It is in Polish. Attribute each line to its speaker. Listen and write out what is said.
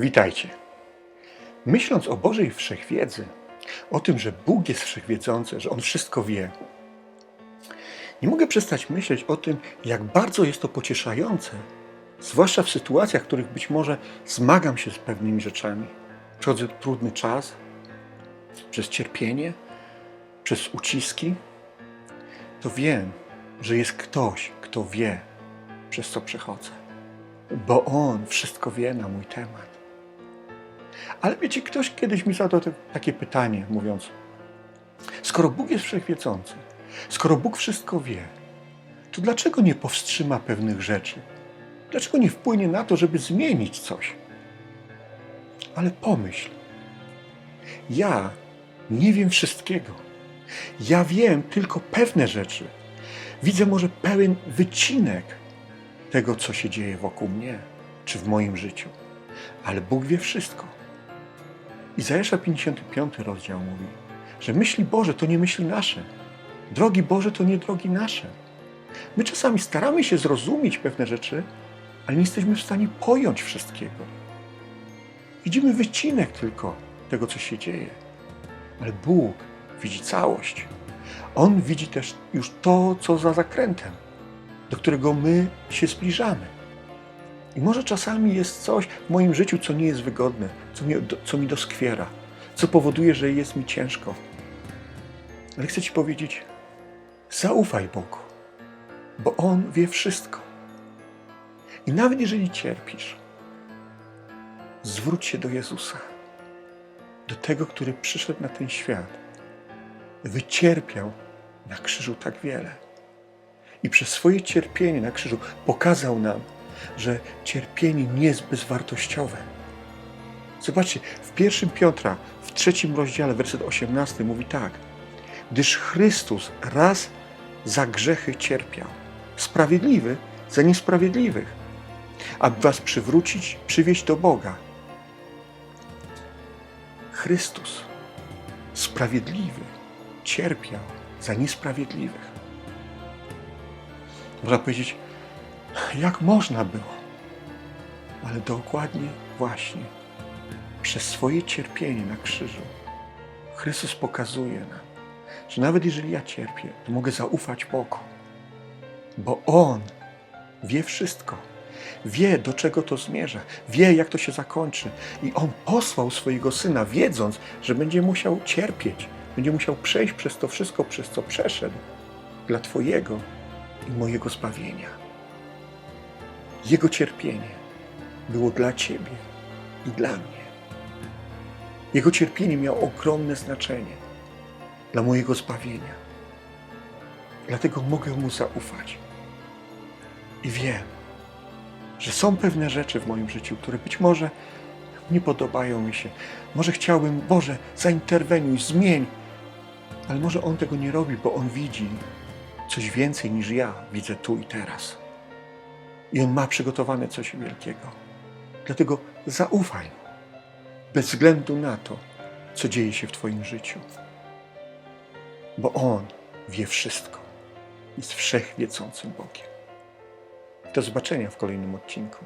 Speaker 1: Witajcie. Myśląc o Bożej wszechwiedzy, o tym, że Bóg jest wszechwiedzący, że On wszystko wie, nie mogę przestać myśleć o tym, jak bardzo jest to pocieszające, zwłaszcza w sytuacjach, w których być może zmagam się z pewnymi rzeczami. Przechodzę trudny czas, przez cierpienie, przez uciski, to wiem, że jest ktoś, kto wie, przez co przechodzę, bo On wszystko wie na mój temat. Ale wiecie, ktoś kiedyś mi zadał takie pytanie, mówiąc: Skoro Bóg jest wszechwiedzący, skoro Bóg wszystko wie, to dlaczego nie powstrzyma pewnych rzeczy? Dlaczego nie wpłynie na to, żeby zmienić coś? Ale pomyśl, ja nie wiem wszystkiego. Ja wiem tylko pewne rzeczy. Widzę może pełen wycinek tego, co się dzieje wokół mnie czy w moim życiu. Ale Bóg wie wszystko. Izajasza 55 rozdział mówi, że myśli Boże to nie myśli nasze. Drogi Boże to nie drogi nasze. My czasami staramy się zrozumieć pewne rzeczy, ale nie jesteśmy w stanie pojąć wszystkiego. Widzimy wycinek tylko tego, co się dzieje. Ale Bóg widzi całość. On widzi też już to, co za zakrętem, do którego my się zbliżamy. I może czasami jest coś w moim życiu, co nie jest wygodne, co mi, co mi doskwiera, co powoduje, że jest mi ciężko. Ale chcę Ci powiedzieć, zaufaj Bogu, bo On wie wszystko. I nawet jeżeli cierpisz, zwróć się do Jezusa, do tego, który przyszedł na ten świat, wycierpiał na krzyżu tak wiele. I przez swoje cierpienie na krzyżu pokazał nam, że cierpienie nie jest bezwartościowe. Zobaczcie, w 1 Piotra, w trzecim rozdziale, werset 18 mówi tak. Gdyż Chrystus raz za grzechy cierpiał, sprawiedliwy za niesprawiedliwych, aby was przywrócić, przywieźć do Boga. Chrystus, sprawiedliwy, cierpiał za niesprawiedliwych. Można powiedzieć, jak można było? Ale dokładnie właśnie przez swoje cierpienie na krzyżu Chrystus pokazuje nam, że nawet jeżeli ja cierpię, to mogę zaufać Bogu, bo On wie wszystko. Wie, do czego to zmierza, wie, jak to się zakończy. I On posłał swojego syna, wiedząc, że będzie musiał cierpieć, będzie musiał przejść przez to wszystko, przez co przeszedł, dla Twojego i mojego zbawienia. Jego cierpienie było dla Ciebie i dla mnie. Jego cierpienie miało ogromne znaczenie dla mojego zbawienia. Dlatego mogę Mu zaufać. I wiem, że są pewne rzeczy w moim życiu, które być może nie podobają mi się. Może chciałbym, Boże, zainterweniuj, zmień. Ale może On tego nie robi, bo On widzi coś więcej niż ja widzę tu i teraz. I On ma przygotowane coś wielkiego. Dlatego zaufaj Mu, bez względu na to, co dzieje się w Twoim życiu. Bo On wie wszystko. Jest wszechwiedzącym Bogiem. Do zobaczenia w kolejnym odcinku.